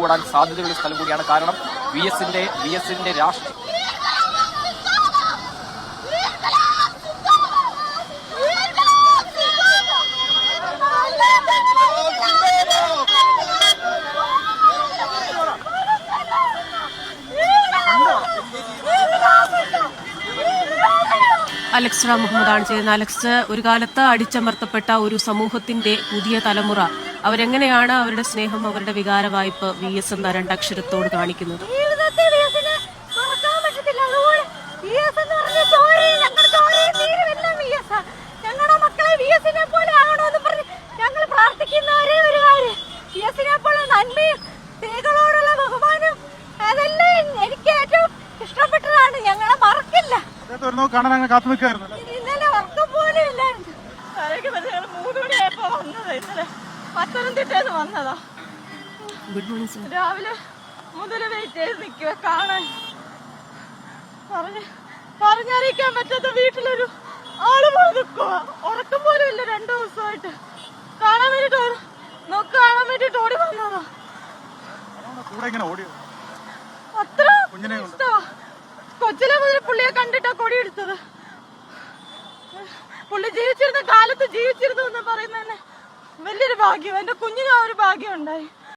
പിടികൂടാൻ സാധ്യതയുള്ള സ്ഥലം കൂടിയാണ് കാരണം വി എസിന്റെ വി എസിന്റെ രാഷ്ട്രീയ അലക്സ് റാം മുഹമ്മദാണ് ചെയ്യുന്നത്. അലക്സ് ഒരു കാലത്ത് അടിച്ചമർത്തപ്പെട്ട ഒരു സമൂഹത്തിന്റെ പുതിയ തലമുറ. അവരെങ്ങനെയാണ് അവരുടെ സ്നേഹം അവരുടെ വികാര വായ്പ വി എസ് എന്ന രണ്ടക്ഷരത്തോട് കാണിക്കുന്നത്? നന്മയും എനിക്ക് ഏറ്റവും ഇഷ്ടപ്പെട്ടതാണ് ഞങ്ങളെ നോക്ക് കാണാൻ അങ്ങനെ കാത്തു നിൽക്കായിരുന്നു ഇന്നലെ ഉറക്കം പോലും ഇല്ലായിരുന്നു. ഞങ്ങൾ മൂന്ന് മണിയായപ്പോ വന്നത് ഇന്നലെ. പത്തനംതിട്ടേന്ന് വന്നതാ. ഗുഡ് മോർണിംഗ് രാവിലെ മുതൽ വെയിറ്റ് ചെയ്ത് നിൽക്കുക കാണാൻ. പറഞ്ഞ് പറഞ്ഞറിയിക്കാൻ പറ്റാത്ത വീട്ടിലൊരു ആൾ പോയി നിൽക്കുക ഉറക്കം പോലും ഇല്ല രണ്ടു ദിവസമായിട്ട്. കാണാൻ വേണ്ടിട്ട് നോക്ക് കാണാൻ വേണ്ടിട്ട് ഓടി വന്നതാ. കൂടെ ഇങ്ങനെ അത്ര കുഞ്ഞിനെ കൊണ്ട്. ഇഷ്ടമാ കൊച്ചിലെ മുതൽ പുള്ളിയെ കണ്ടിട്ടാ കൊടി എടുത്തത്. പുള്ളി ജീവിച്ചിരുന്ന കാലത്ത് ജീവിച്ചിരുന്നു എന്ന് പറയുന്നത് തന്നെ വലിയൊരു ഭാഗ്യം. എന്റെ കുഞ്ഞിനും ആ ഒരു ഭാഗ്യം ഉണ്ടായി.